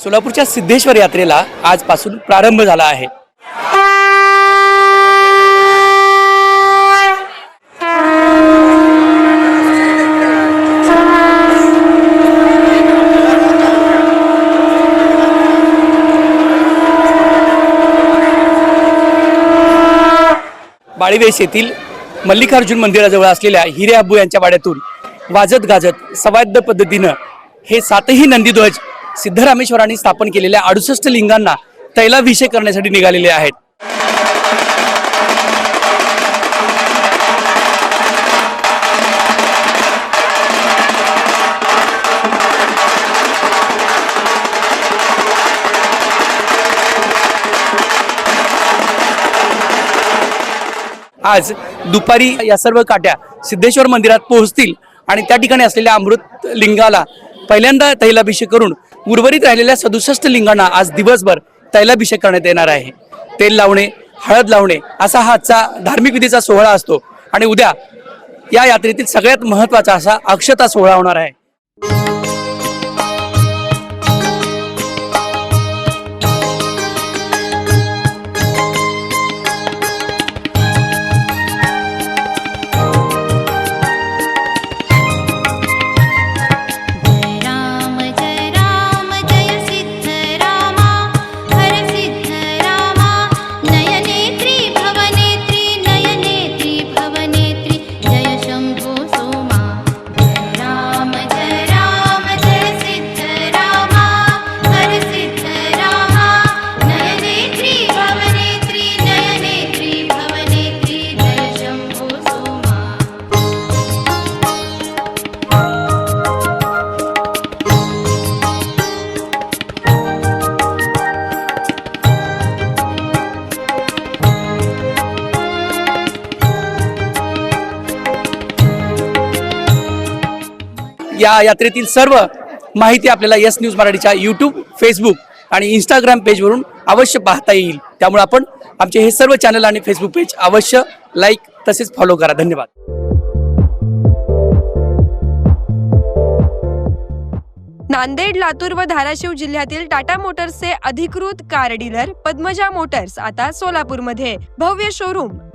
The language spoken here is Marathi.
सोलापूरच्या सिद्धेश्वर यात्रेला आजपासून प्रारंभ झाला आहे. बाळीवेस येथील मल्लिकार्जुन मंदिराजवळ असलेल्या हिरे अब्बू यांच्या वाड्यातून वाजत गाजत सवाद्य पद्धतीनं हे सातही नंदीध्वज सिद्धरामेश्वरांनी स्थापन केलेल्या अडुसष्ट लिंगांना तैलाभिषेक करण्यासाठी निघालेले आहेत. आज दुपारी या सर्व काट्या सिद्धेश्वर मंदिरात पोहोचतील आणि त्या ठिकाणी असलेल्या अमृत लिंगाला पहिल्यांदा तैलाभिषेक करून उर्वरित राहिलेल्या सदुसष्ट लिंगांना आज दिवसभर तैलाभिषेक करण्यात येणार आहे. तेल लावणे हळद लावणे असा हा आजचा धार्मिक विधीचा सोहळा असतो आणि उद्या या यात्रेतील सगळ्यात महत्त्वाचा असा अक्षता सोहळा होणार आहे. या यात्रेतील सर्व माहिती आपल्याला यस न्यूज मराठीच्या यूट्यूब फेसबुक आणि इंस्टाग्राम पेजवरून अवश्य पाहता येईल. त्यामुळे आपण आमचे हे सर्व चॅनल आणि फेसबुक पेज अवश्य लाईक तसेच फॉलो करा. धन्यवाद. नांदेड लातूर व धाराशिव जिल्ह्यातील टाटा मोटर्सचे अधिकृत कार डीलर पद्मजा मोटर्स आता सोलापूरमध्ये. भव्य शोरूम